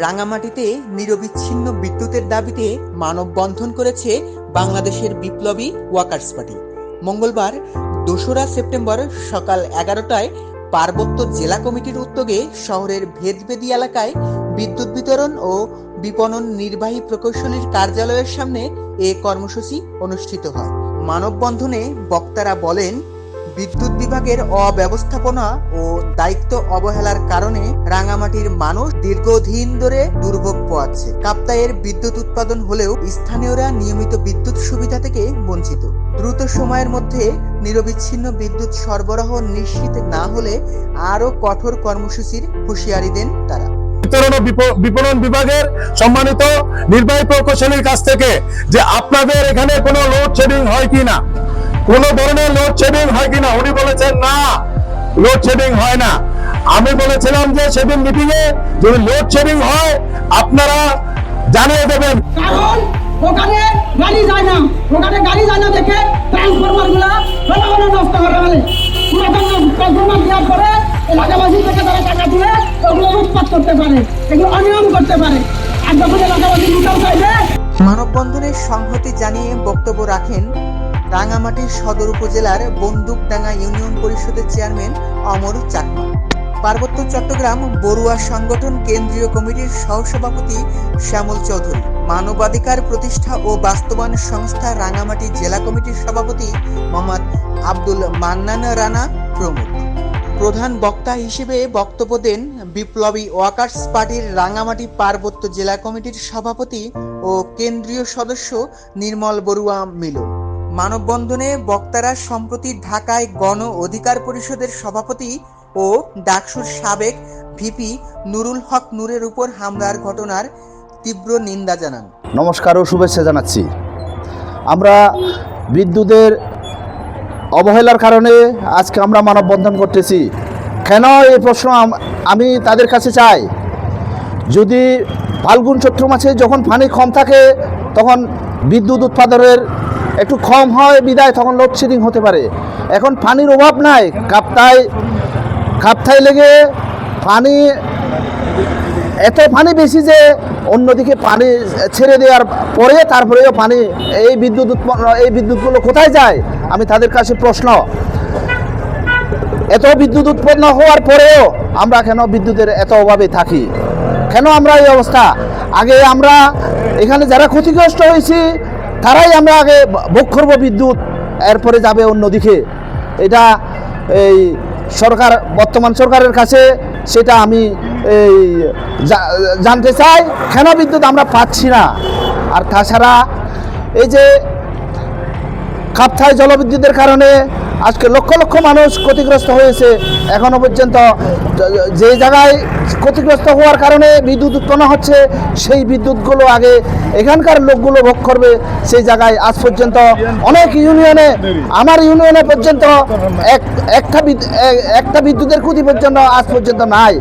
রাঙামাটিতে নিরবিচ্ছিন্ন বিদ্যুতের দাবিতে মানববন্ধন করেছে বাংলাদেশের বিপ্লবী ওয়াকার্স পার্টি। মঙ্গলবার দোসরা সেপ্টেম্বর সকাল এগারোটায় পার্বত্য জেলা কমিটির উদ্যোগে শহরের ভেদবেদি এলাকায় বিদ্যুৎ বিতরণ ও বিপণন নির্বাহী প্রকৌশলীর কার্যালয়ের সামনে এ কর্মসূচি অনুষ্ঠিত হয়। মানববন্ধনে বক্তারা বলেন বিদ্যুৎ বিভাগের অব্যবস্থাপনা ও দায়িত্ব অবহেলার কারণে রাঙামাটির মানুষ দীর্ঘদিন ধরে দুর্ভোগ পোয়াচ্ছে। কাপ্তাইয়ের বিদ্যুৎ উৎপাদন হলেও স্থানীয়রা নিয়মিত বিদ্যুৎ সুবিধা থেকে বঞ্চিত। দ্রুত সময়ের মধ্যে নিরবিচ্ছিন্ন বিদ্যুৎ সরবরাহ নিশ্চিত না হলে আরও কঠোর কর্মসূচির হুঁশিয়ারি দেন তারা। বিতরণ বিপণন বিভাগের সম্মানিত নির্বাহী প্রকৌশলীর কাছ থেকে যে আপনাদের এখানে কোনো লোড লোডশেডিং হয় কিনা কোনো ধরনের লোডশেডিং হয় কিনা? উনি বলেছেন না লোডশেডিং হয় না। আমি বলেছিলাম যে সেদিন মিটিং এ যদি লোডশেডিং হয় আপনারা জানিয়ে দেবেন। কারণ ওখানে গাড়ি যায় না। ওখানে গাড়ি যায় না দেখে ট্রান্সফরমারগুলা ঘন ঘন নষ্ট করে ফেলে পুরাতন ট্রান্সফরমার দেওয়ার পরে এলাকাবাসী থেকে তারা টাকা তুলে ওগুলো উৎপাদ করতে পারে এগুলো অনিয়ম করতে পারে। আর যখন এলাকাবাসী মিটার চাইবে মানববন্ধনে সংহতি জানিয়ে বক্তব্য রাখেন রাঙামাটির সদর উপজেলার বন্দুকডাঙ্গা ইউনিয়ন পরিষদের চেয়ারম্যান অমর চাকমা। পার্বত্য চট্টগ্রাম বড়ুয়া সংগঠন কেন্দ্রীয় কমিটির সহসভাপতি শ্যামল চৌধুরী। মানবাধিকার প্রতিষ্ঠা ও বাস্তবায়ন সংস্থা রাঙামাটি জেলা কমিটির সভাপতি মোহাম্মদ আব্দুল মান্নান রানা প্রমুখ। প্রধান বক্তা হিসেবে বক্তব্য দেন বিপ্লবী ওয়াকার্স পার্টির রাঙামাটি পার্বত্য জেলা কমিটির সভাপতি ও কেন্দ্রীয় সদস্য নির্মল বড়ুয়া মিলন। মানববন্ধনে বক্তারা সম্প্রতি ঢাকায় গণ অধিকার পরিষদের সভাপতি ও ডাকসুর সাবেক ভিপি নুরুল হক নূরের উপর হামলার ঘটনার তীব্র নিন্দা জানান। নমস্কার ও শুভেচ্ছা জানাচ্ছি। আমরা বিদ্যুতের অবহেলার কারণে আজকে আমরা মানববন্ধন করতেছি। কেন এই প্রশ্ন আম- তাদের কাছে চাই? যদি ফাল্গুন চৈত্র মাসে যখন পানি কম থাকে, তখন বিদ্যুৎ উৎপাদনের একটু কম হয় বিদায়, তখন লোডশেডিং হতে পারে। এখন পানির অভাব নাই কাপ্তায় কাপ্তায় লেগে পানি, এত পানি বেশি যে অন্যদিকে পানি ছেড়ে দেওয়ার পরে তারপরেও পানি, এই বিদ্যুৎ উৎপন্ন, এই বিদ্যুৎগুলো কোথায় যায়? আমি তাদের কাছে প্রশ্ন। এত বিদ্যুৎ উৎপন্ন হওয়ার পরেও আমরা কেন বিদ্যুতের এত অভাবে থাকি? কেন আমরা এই অবস্থা? আগে আমরা এখানে যারা ক্ষতিগ্রস্ত হয়েছি তারাই আমরা আগে ভোগ করব বিদ্যুৎ, এরপরে যাবে অন্যদিকে এটা এই সরকার, বর্তমান সরকারের কাছে সেটা আমি এই জানতে চাই, কেন বিদ্যুৎ আমরা পাচ্ছি না? আর তাছাড়া এই যে কাপথায় জলবিদ্যুতের কারণে আজকে লক্ষ লক্ষ মানুষ ক্ষতিগ্রস্ত হয়েছে। এখনও পর্যন্ত যে- জায়গায় ক্ষতিগ্রস্ত হওয়ার কারণে বিদ্যুৎ উৎপন্ন হচ্ছে, সেই বিদ্যুৎগুলো আগে এখানকার লোকগুলো ভোগ করবে। সেই জায়গায় আজ পর্যন্ত অনেক ইউনিয়নে, আমার ইউনিয়নে পর্যন্ত এক একটা একটা বিদ্যুতের ক্ষতি পর্যন্ত আজ পর্যন্ত নাই।